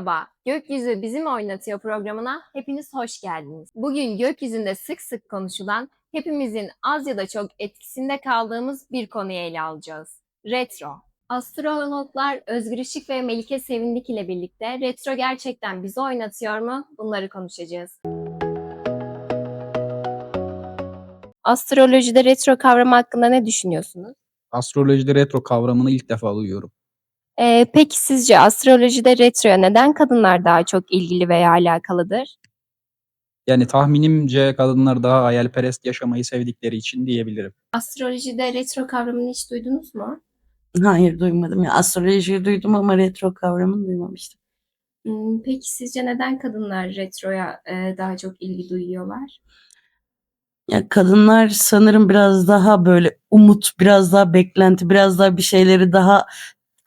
Merhaba, Gökyüzü Bizim Oynatıyor programına hepiniz hoş geldiniz. Bugün gökyüzünde sık sık konuşulan, hepimizin az ya da çok etkisinde kaldığımız bir konuyu ele alacağız. Retro. Astrologlar Özgür Işık ve Melike Sevindik ile birlikte retro gerçekten bizi oynatıyor mu? Bunları konuşacağız. Astrolojide retro kavramı hakkında ne düşünüyorsunuz? Astrolojide retro kavramını ilk defa duyuyorum. Ee, peki sizce astrolojide retroya neden kadınlar daha çok ilgili veya alakalıdır? Yani tahminimce kadınlar daha hayalperest yaşamayı sevdikleri için diyebilirim. Astrolojide retro kavramını hiç duydunuz mu? Hayır duymadım ya. Astrolojiyi duydum ama retro kavramını duymamıştım. Hmm, Peki sizce neden kadınlar retroya e, daha çok ilgi duyuyorlar? Ya kadınlar sanırım biraz daha böyle umut, biraz daha beklenti, biraz daha bir şeyleri daha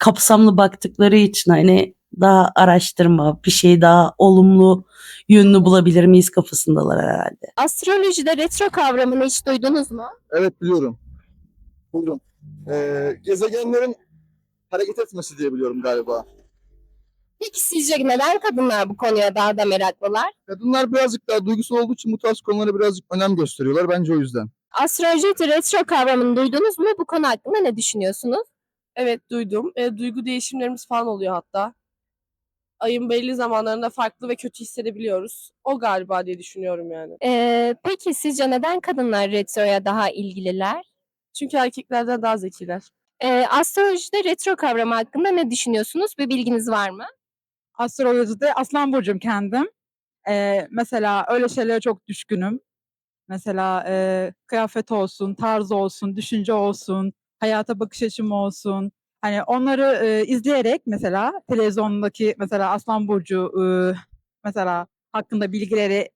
kapsamlı baktıkları için hani daha araştırma, bir şey daha olumlu yönünü bulabilir miyiz kafasındalar herhalde. Astrolojide retro kavramını hiç duydunuz mu? Evet biliyorum. Buldum. Ee, gezegenlerin hareket etmesi diye biliyorum galiba. Peki sizce neden kadınlar bu konuya daha da meraklılar? Kadınlar birazcık daha duygusal olduğu için bu tarz konulara birazcık önem gösteriyorlar. Bence o yüzden. Astrolojide retro kavramını duydunuz mu? Bu konu hakkında ne düşünüyorsunuz? Evet duydum. E, duygu değişimlerimiz falan oluyor hatta. Ayın belli zamanlarında farklı ve kötü hissedebiliyoruz. O galiba diye düşünüyorum yani. Ee, peki sizce neden kadınlar retroya daha ilgililer? Çünkü erkeklerden daha zekiler. Ee, astrolojide retro kavramı hakkında ne düşünüyorsunuz? Bir bilginiz var mı? astrolojide Aslan Burcu'm kendim. Eee, mesela öyle şeylere çok düşkünüm. Mesela eee, kıyafet olsun, tarz olsun, düşünce olsun, hayata bakış açım olsun. Hani onları eee, izleyerek mesela televizyondaki mesela Aslan Burcu ııı, mesela hakkında bilgileri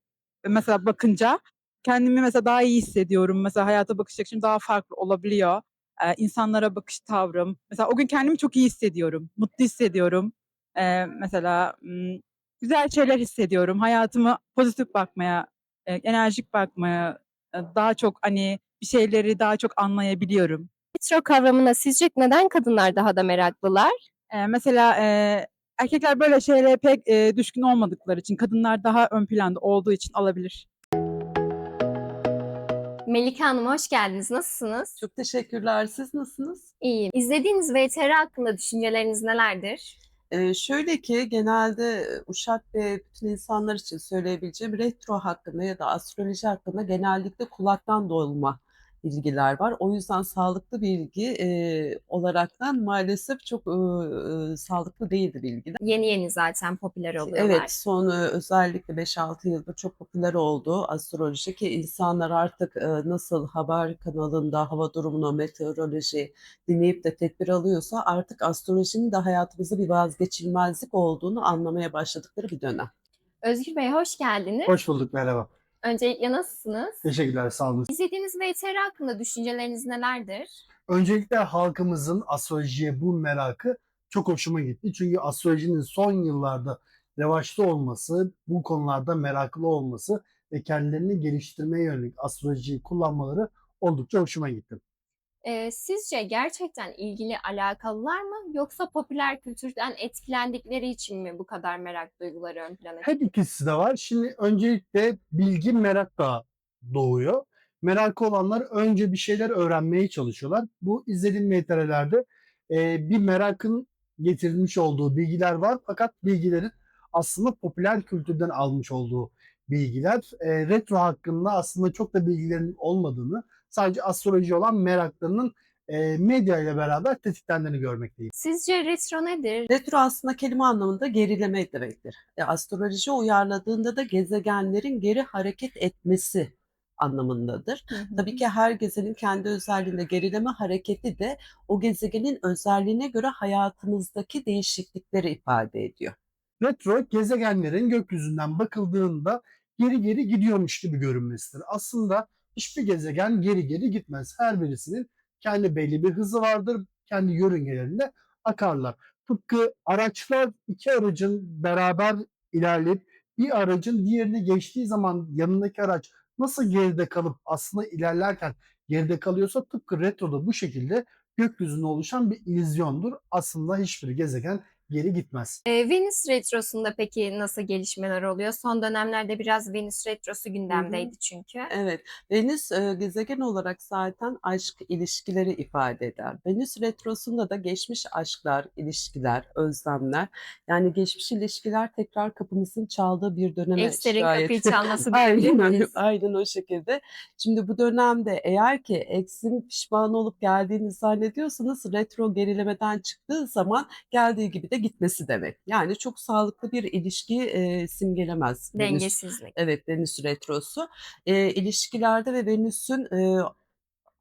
mesela bakınca kendimi mesela daha iyi hissediyorum. Mesela hayata bakış açım daha farklı olabiliyor. Eee, insanlara bakış tavrım. Mesela o gün kendimi çok iyi hissediyorum, mutlu hissediyorum. Eee, mesela, güzel şeyler hissediyorum. Hayatıma pozitif bakmaya, eee, enerjik bakmaya, eee, daha çok, hani, bir şeyleri daha çok anlayabiliyorum. Retro kavramına sizce neden kadınlar daha da meraklılar? Eee, mesela, eee, erkekler böyle şeylere pek, eee, düşkün olmadıkları için, kadınlar daha ön planda olduğu için olabilir. Melike Hanım hoş geldiniz. Nasılsınız? Çok teşekkürler. Siz nasılsınız? İyiyim. İzlediğiniz VTR hakkında düşünceleriniz nelerdir? Ee, şöyle ki genelde Uşak ve bütün insanlar için söyleyebileceğim retro hakkında ya da astroloji hakkında genellikle kulaktan dolma bilgiler var. O yüzden sağlıklı bilgi e, olaraktan maalesef çok e, e, sağlıklı değildi bilgiler. Yeni yeni zaten popüler oluyorlar. Evet, son e, özellikle 5-6 yıldır çok popüler oldu astroloji ki insanlar artık e, nasıl haber kanalında hava durumunu, meteoroloji dinleyip de tedbir alıyorsa artık astrolojinin de hayatımızda bir vazgeçilmezlik olduğunu anlamaya başladıkları bir dönem. Özgür Bey hoş geldiniz. Hoş bulduk, merhaba. Öncelikle nasılsınız? Teşekkürler, sağ olun. İzlediğiniz VTR hakkında düşünceleriniz nelerdir? Öncelikle halkımızın astrolojiye bu merakı çok hoşuma gitti. Çünkü astrolojinin son yıllarda revaçta olması, bu konularda meraklı olması ve kendilerini geliştirmeye yönelik astrolojiyi kullanmaları oldukça hoşuma gitti. Ee, sizce gerçekten ilgili alakalılar mı yoksa popüler kültürden etkilendikleri için mi bu kadar merak duyguları ön plana Her ikisi de var. Şimdi öncelikle bilgi merakla doğuyor. Merakı olanlar önce bir şeyler öğrenmeye çalışıyorlar. Bu izlediğim VTR'lerde e, bir merakın getirilmiş olduğu bilgiler var. Fakat bilgilerin aslında popüler kültürden almış olduğu bilgiler. E, retro hakkında aslında çok da bilgilerin olmadığını, sadece astroloji olan meraklarının e, medya ile beraber tetiklendiğini görmekteyiz. Sizce retro nedir? Retro aslında kelime anlamında gerileme demektir. E, astroloji uyarladığında da gezegenlerin geri hareket etmesi anlamındadır. Hı hı. Tabii ki her gezegenin kendi özelliğinde gerileme hareketi de o gezegenin özelliğine göre hayatımızdaki değişiklikleri ifade ediyor. retro gezegenlerin gökyüzünden bakıldığında geri geri gidiyormuş gibi görünmesidir. Aslında hiçbir gezegen geri geri gitmez. Her birisinin kendi belli bir hızı vardır. Kendi yörüngelerinde akarlar. Tıpkı araçlar iki aracın beraber ilerleyip bir aracın diğerini geçtiği zaman yanındaki araç nasıl geride kalıp aslında ilerlerken geride kalıyorsa tıpkı retroda bu şekilde gökyüzünde oluşan bir illüzyondur. Aslında hiçbir gezegen geri gitmez. Ee, Venüs Retrosu'nda peki nasıl gelişmeler oluyor? Son dönemlerde biraz Venüs Retrosu gündemdeydi çünkü. Evet, Venüs e, gezegen olarak zaten aşk ilişkileri ifade eder. Venüs retrosunda da geçmiş aşklar, ilişkiler, özlemler yani geçmiş ilişkiler tekrar kapımızın çaldığı bir döneme Eşlerin şahit. kapıyı çalması Aynen aynen o şekilde. Şimdi bu dönemde eğer ki eksin pişman olup geldiğini zannediyorsanız retro gerilemeden çıktığı zaman geldiği gibi de gitmesi demek. Yani çok sağlıklı bir ilişkiyi e, simgelemez. Venüs Dengesizlik. Evet Venüs retrosu. Eee, ilişkilerde ve Venüs'ün eee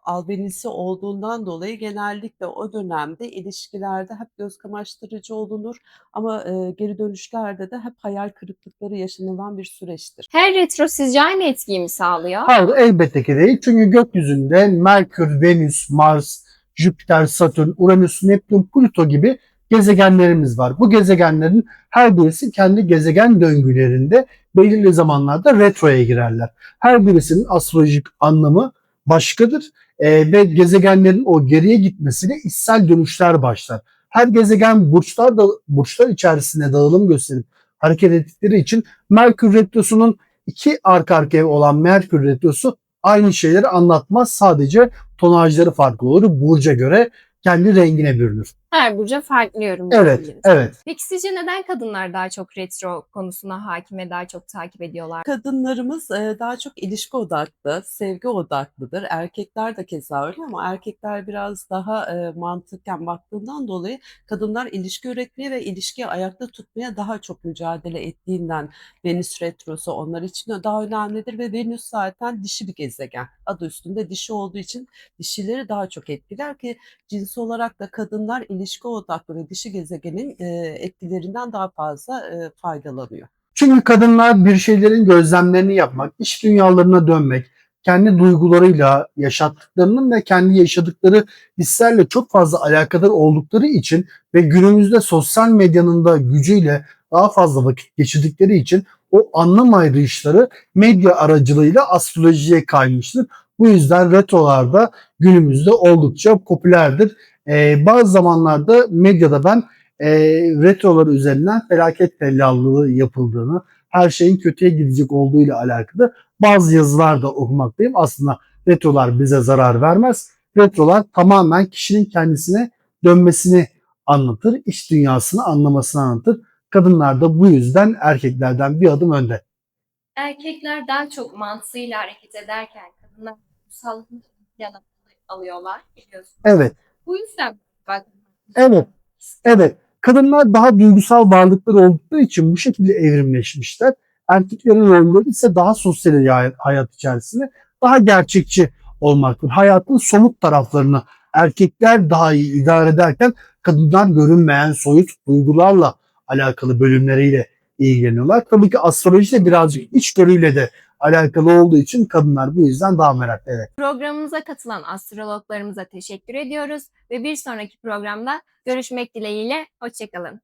albenisi olduğundan dolayı genellikle o dönemde ilişkilerde hep göz kamaştırıcı olunur ama eee, geri dönüşlerde de hep hayal kırıklıkları yaşanılan bir süreçtir. Her retro sizce aynı etkiyi mi sağlıyor? Hayır elbette ki değil. Çünkü gökyüzünde Merkür, Venüs, Mars, Jüpiter, Satürn, Uranüs, Neptün, Plüto gibi gezegenlerimiz var. Bu gezegenlerin her birisi kendi gezegen döngülerinde belirli zamanlarda retroya girerler. Her birisinin astrolojik anlamı başkadır Ee, ve gezegenlerin o geriye gitmesiyle içsel dönüşler başlar. Her gezegen burçlar da burçlar içerisinde dağılım gösterip hareket ettikleri için Merkür retrosunun iki arka arkaya olan Merkür retrosu aynı şeyleri anlatmaz. Sadece tonajları farklı olur. Burca göre kendi rengine bürünür. Her burca farklı yorum Evet, evet. Peki sizce neden kadınlar daha çok retro konusuna hakim ve daha çok takip ediyorlar? Kadınlarımız eee, daha çok ilişki odaklı, sevgi odaklıdır. Erkekler de keza öyle ama erkekler biraz daha eee, mantıken baktığından dolayı kadınlar ilişki üretmeye ve ilişkiyi ayakta tutmaya daha çok mücadele ettiğinden Venüs retrosu onlar için daha önemlidir ve Venüs zaten dişi bir gezegen. Adı üstünde dişi olduğu için dişileri daha çok etkiler ki cins olarak da kadınlar ilişki odaklı ve dişi gezegenin eee, etkilerinden daha fazla eee, faydalanıyor. Çünkü kadınlar bir şeylerin gözlemlerini yapmak, iç dünyalarına dönmek, kendi duygularıyla yaşattıklarının ve kendi yaşadıkları hislerle çok fazla alakadar oldukları için ve günümüzde sosyal medyanın da gücüyle daha fazla vakit geçirdikleri için o anlam arayışları medya aracılığıyla astrolojiye kaymıştır. Bu yüzden retrolarda günümüzde oldukça popülerdir. Ee, bazı zamanlarda medyada ben e, retrolar üzerinden felaket tellallığı yapıldığını, her şeyin kötüye gidecek olduğuyla alakalı bazı yazılar da okumaktayım. Aslında retrolar bize zarar vermez. Retrolar tamamen kişinin kendisine dönmesini anlatır, iç dünyasını anlamasını anlatır. Kadınlar da bu yüzden erkeklerden bir adım önde. Erkekler daha çok mantığıyla hareket ederken kadınlar duygusal alıyorlar biliyorsunuz. Evet, Bu yüzden bak evet, evet. Kadınlar daha duygusal varlıklar oldukları için bu şekilde evrimleşmişler. Erkeklerin rolleri ise daha sosyal hay- hayat içerisinde daha gerçekçi olmaktır. Hayatın somut taraflarını erkekler daha iyi idare ederken kadınlar görünmeyen soyut duygularla alakalı bölümleriyle ilgileniyorlar. Tabii ki astroloji de birazcık içgörüyle de alakalı olduğu için kadınlar bu yüzden daha meraklı. Evet. Programımıza katılan astrologlarımıza teşekkür ediyoruz ve bir sonraki programda görüşmek dileğiyle hoşçakalın.